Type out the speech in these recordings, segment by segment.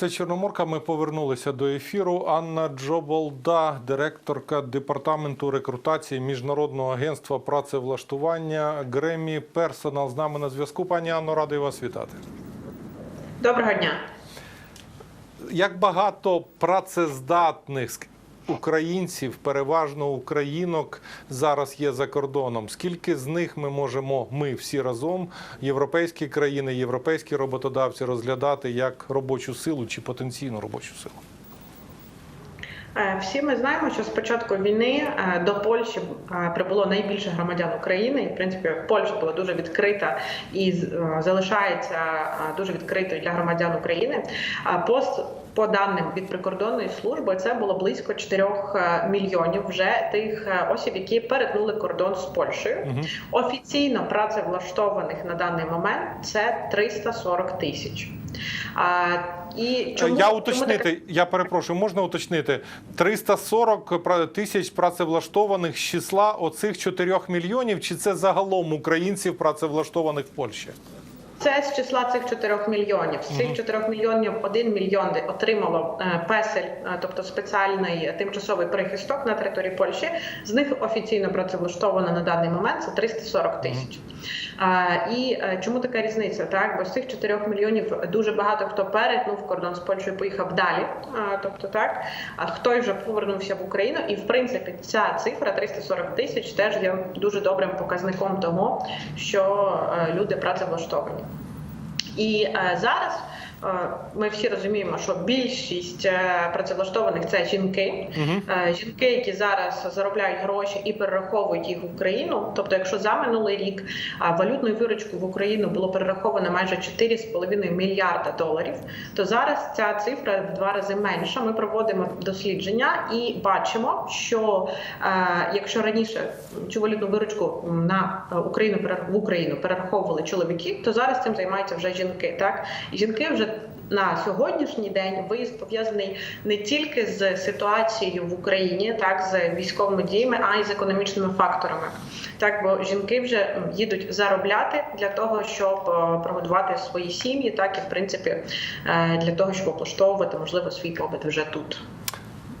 Це Чорноморка. Ми повернулися до ефіру. Анна Джоболда, директорка департаменту рекрутації міжнародного агентства працевлаштування Гремі Персонал з нами на зв'язку. Пані Анно, радий вас вітати. Доброго дня. Як багато працездатних українців, переважно українок, зараз є за кордоном? Скільки з них ми можемо, ми всі разом, європейські країни, європейські роботодавці, розглядати як робочу силу чи потенційну робочу силу? Е, Всі ми знаємо, що з початку війни е, до Польщі е, прибуло найбільше громадян України. І в принципі Польща була дуже відкрита і залишається дуже відкритою для громадян України. Пост по даним від прикордонної служби це було близько 4 мільйонів вже тих е, осіб, які перетнули кордон з Польщею. Мгм. Офіційно працевлаштованих на даний момент це 340 тисяч. А, і чому, я чому уточнити, я перепрошую, можна уточнити 340 пра- тисяч працевлаштованих з числа оцих 4 мільйонів, чи це загалом українців працевлаштованих в Польщі? Це з числа цих 4 мільйонів. З цих 4 мільйонів 1 мільйон отримало е, песель, е, тобто спеціальний тимчасовий прихисток на території Польщі. З них офіційно працевлаштовано на даний момент це 340 тисяч. І е, чому така різниця? Так, бо з цих 4 мільйонів дуже багато хто перетнув кордон з Польщею, поїхав далі. Тобто, так, а хтось вже повернувся в Україну, і в принципі ця цифра 340 тисяч теж є дуже добрим показником того, що люди працевлаштовані. І е, зараз ми всі розуміємо, що більшість е, працевлаштованих це жінки. Угу. Е, Жінки, які зараз заробляють гроші і перераховують їх в Україну. Тобто, якщо за минулий рік валютною виручку в Україну було перераховано майже 4,5 мільярда доларів, то зараз ця цифра в два рази менша. Ми проводимо дослідження і бачимо, що е, якщо раніше цю валютну виручку на е, Україну в Україну перераховували чоловіки, то зараз цим займаються вже жінки. Так і жінки вже на сьогоднішній день виїзд пов'язаний не тільки з ситуацією в Україні, так з військовими діями, а й з економічними факторами. Так, бо жінки вже їдуть заробляти для того, щоб е, прогодувати свої сім'ї, так і в принципі е, для того, щоб облаштовувати можливо свій побут вже тут.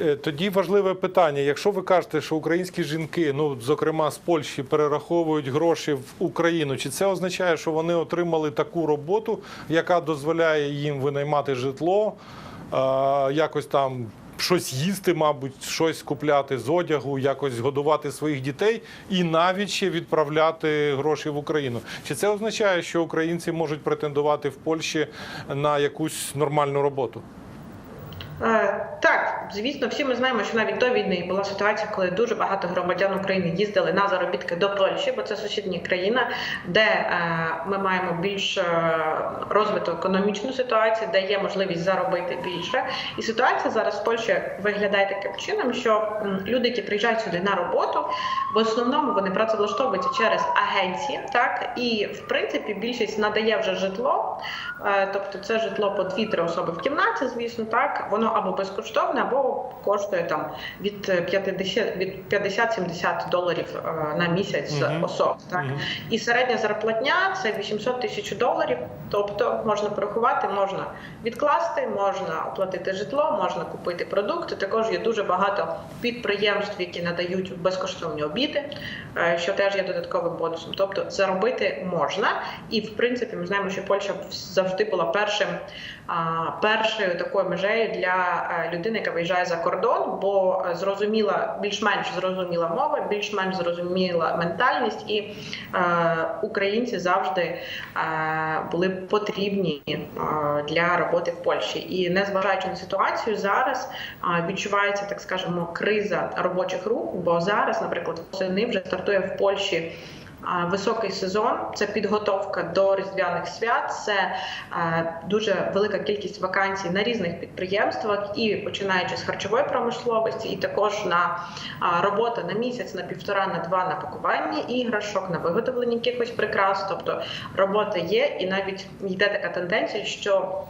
Е, Тоді важливе питання. Якщо ви кажете, що українські жінки, ну зокрема з Польщі, перераховують гроші в Україну, чи це означає, що вони отримали таку роботу, яка дозволяє їм винаймати житло, якось там щось їсти, мабуть, щось купляти з одягу, якось годувати своїх дітей і навіть ще відправляти гроші в Україну? Чи це означає, що українці можуть претендувати в Польщі на якусь нормальну роботу? Е, Так, звісно, всі ми знаємо, що навіть до війни була ситуація, коли дуже багато громадян України їздили на заробітки до Польщі, бо це сусідня країна, де е, ми маємо більш е, розвиту економічну ситуацію, де є можливість заробити більше. І ситуація зараз в Польщі виглядає таким чином, що люди, які приїжджають сюди на роботу, в основному вони працевлаштовуються через агенції, так і в принципі більшість надає вже житло. Е, Тобто це житло по 2-3 особи в кімнаті, звісно, так воно або безкоштовне, або коштує там від е, 50 від 50-70 доларів е, на місяць Мгм. особи. Так Мгм. і середня зарплатня це 800 тисяч доларів. Тобто можна порахувати, можна відкласти, можна оплатити житло, можна купити продукти. Також є дуже багато підприємств, які надають безкоштовні обіди, е, що теж є додатковим бонусом. Тобто заробити можна, і в принципі ми знаємо, що Польща завжди була першим першою такою межею для е, людини, яка виїжджає за кордон, бо е, зрозуміла більш-менш зрозуміла мова, більш-менш зрозуміла ментальність, і е, українці завжди е, були потрібні е, для роботи в Польщі. І незважаючи на ситуацію, зараз е, відчувається так скажемо криза робочих рук. Бо зараз, наприклад, восени вже стартує в Польщі. Високий сезон це підготовка до різдвяних свят, це е, дуже велика кількість вакансій на різних підприємствах, і починаючи з харчової промисловості, і також на робота на місяць, на півтора, на два на пакування іграшок, на виготовлення якихось прикрас. Тобто робота є, і навіть йде така тенденція, що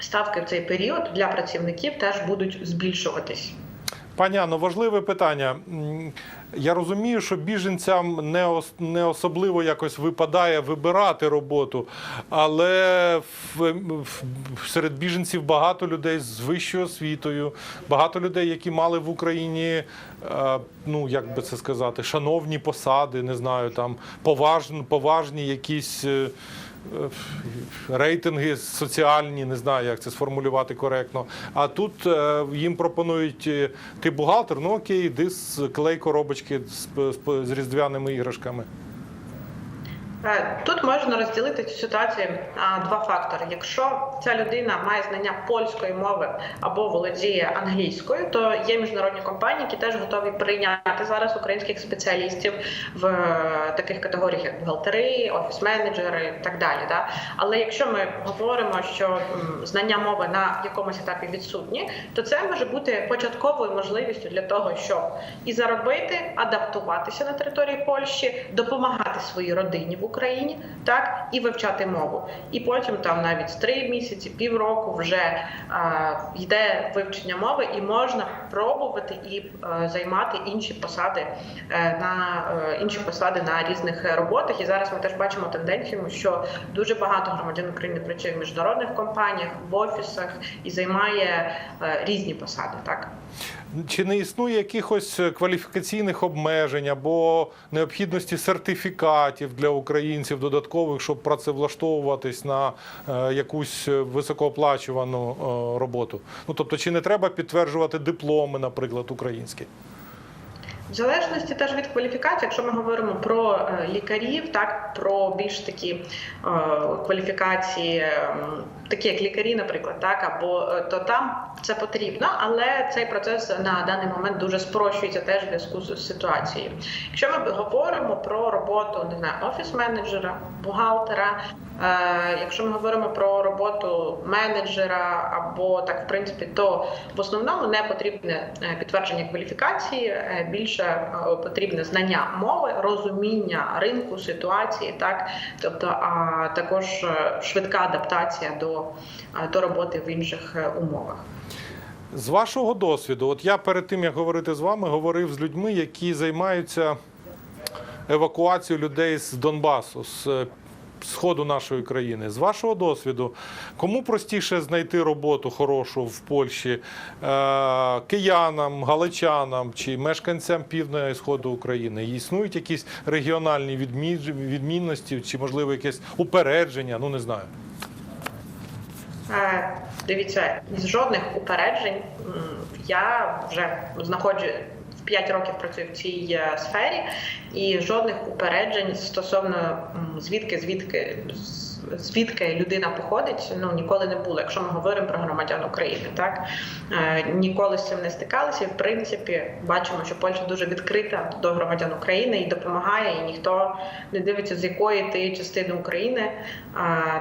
ставки в цей період для працівників теж будуть збільшуватись. Пані Анно, важливе питання. Я розумію, що біженцям не, не особливо якось випадає вибирати роботу, але серед біженців багато людей з вищою освітою, багато людей, які мали в Україні, е, ну як би це сказати, шановні посади, не знаю, там поважні, поважні якісь. Е, Рейтинги соціальні, не знаю, як це сформулювати коректно. А тут е, їм пропонують е, ти бухгалтер, ну окей, йди з клей коробочки з різдвяними іграшками. Е, Тут можна розділити цю ситуацію на два фактори. Якщо ця людина має знання польської мови або володіє англійською, то є міжнародні компанії, які теж готові прийняти зараз українських спеціалістів в е, таких категоріях, як бухгалтери, офіс-менеджери і так далі. Да? Але якщо ми говоримо, що знання мови на якомусь етапі відсутні, то це може бути початковою можливістю для того, щоб і заробити, адаптуватися на території Польщі, допомагати своїй родині в Україні, так і вивчати мову. І потім там навіть три місяці, півроку вже е, йде вивчення мови, і можна пробувати і е, займати інші посади е, на е, інші посади на різних роботах. І зараз ми теж бачимо тенденцію, що дуже багато громадян України працює в міжнародних компаніях, в офісах і займає е, різні посади. Так. Чи не існує якихось кваліфікаційних обмежень або необхідності сертифікатів для українців додаткових, щоб працевлаштовуватись на е, якусь високооплачувану е, роботу? Ну тобто, чи не треба підтверджувати дипломи, наприклад, українські? В залежності теж від кваліфікації, якщо ми говоримо про е, лікарів, так про більш такі е, кваліфікації, такі як лікарі, наприклад, так або е, то там це потрібно, але цей процес на даний момент дуже спрощується теж в зв'язку з ситуацією. Якщо ми говоримо про роботу не знаю, офіс-менеджера, бухгалтера, якщо ми говоримо про роботу менеджера або так, в принципі, то в основному не потрібне підтвердження кваліфікації, е, більше е, потрібне знання мови, розуміння ринку, ситуації, так тобто, а також е, швидка адаптація до, е, до роботи в інших умовах. З вашого досвіду, от я перед тим як говорити з вами, говорив з людьми, які займаються евакуацією людей з Донбасу, з сходу нашої країни. З вашого досвіду, кому простіше знайти роботу хорошу в Польщі? Е, киянам, галичанам чи мешканцям півдня і сходу України? Існують якісь регіональні відмінності, чи можливо якесь упередження? Ну не знаю. Е, Дивіться, з жодних упереджень я вже знаходжу. 5 років працюю в цій е, сфері, і жодних упереджень стосовно звідки, звідки звідки людина походить, ну ніколи не було. Якщо ми говоримо про громадян України, так Е, ніколи з цим не стикалися. І, В принципі, бачимо, що Польща дуже відкрита до громадян України і допомагає, і ніхто не дивиться, з якої ти частини України.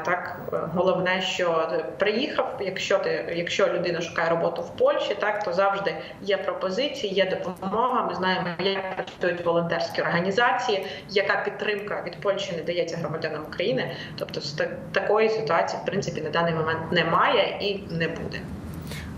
Так головне, що приїхав. Якщо ти, якщо людина шукає роботу в Польщі, так то завжди є пропозиції, є допомога. Ми знаємо, як працюють волонтерські організації, яка підтримка від Польщі не дається громадянам України. Тобто, такої ситуації в принципі на даний момент немає і не буде.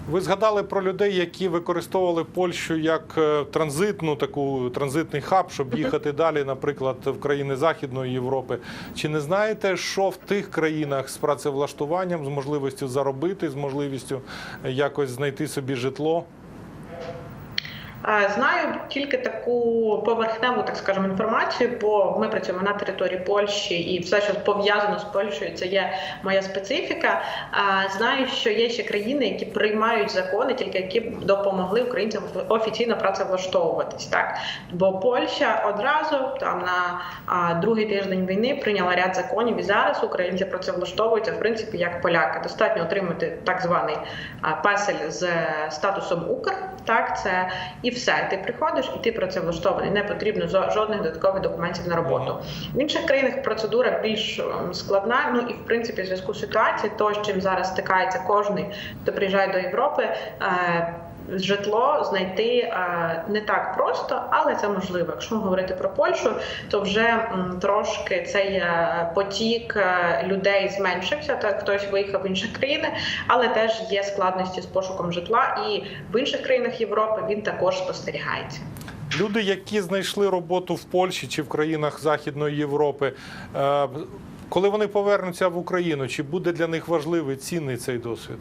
Ви згадали про людей, які використовували Польщу як е, транзитну таку транзитний хаб, щоб їхати далі, наприклад, в країни Західної Європи. Чи не знаєте, що в тих країнах з працевлаштуванням, з можливістю заробити, з можливістю е, якось знайти собі житло? Знаю тільки таку поверхневу, так скажемо, інформацію, бо ми працюємо на території Польщі, і все, що пов'язано з Польщею, це є моя специфіка. Знаю, що є ще країни, які приймають закони, тільки які допомогли українцям офіційно працевлаштовуватись. Так, бо Польща одразу там на другий тиждень війни прийняла ряд законів, і зараз українці працевлаштовуються в принципі як поляки. Достатньо отримати так званий песель з статусом Укр. Так, це і все. Ти приходиш і ти працевлаштований. Не потрібно жодних додаткових документів на роботу. В інших країнах процедура більш ем, складна. Ну і в принципі, в зв'язку з ситуацією, то з чим зараз стикається кожний, хто приїжджає до Європи. Житло знайти е, не так просто, але це можливо. Якщо говорити про Польщу, то вже трошки цей е, потік е, людей зменшився. Так хтось виїхав в інші країни, але теж є складності з пошуком житла, і в інших країнах Європи він також спостерігається. Люди, які знайшли роботу в Польщі чи в країнах Західної Європи, коли вони повернуться в Україну, чи буде для них важливий цінний цей досвід?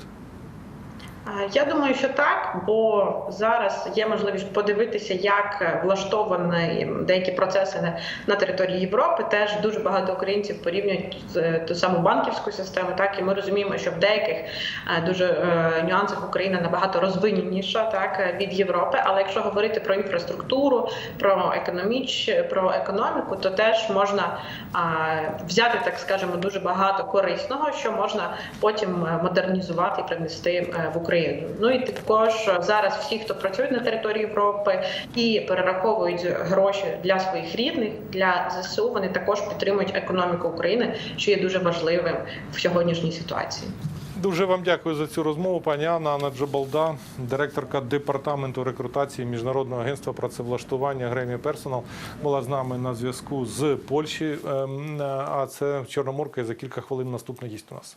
Е, Я думаю, що так, бо зараз є можливість подивитися, як влаштовані деякі процеси на, території Європи. Теж дуже багато українців порівнюють з ту саму банківську систему. Так і ми розуміємо, що в деяких е, дуже е, нюансах Україна набагато розвиненіша так е, від Європи. Але якщо говорити про інфраструктуру, про економіч, про економіку, то теж можна взяти, так скажемо, дуже багато корисного, що можна потім е, модернізувати і принести е, в Україну. Ну і також зараз всі, хто працюють на території Європи і перераховують гроші для своїх рідних для ЗСУ, вони також підтримують економіку України, що є дуже важливим в сьогоднішній ситуації. Дуже вам дякую за цю розмову, пані Анна Анна Джабалда, директорка департаменту рекрутації Міжнародного агентства працевлаштування Гремі Персонал, була з нами на зв'язку з Польщі. Ем, А це Чорноморка і за кілька хвилин наступний гість у нас.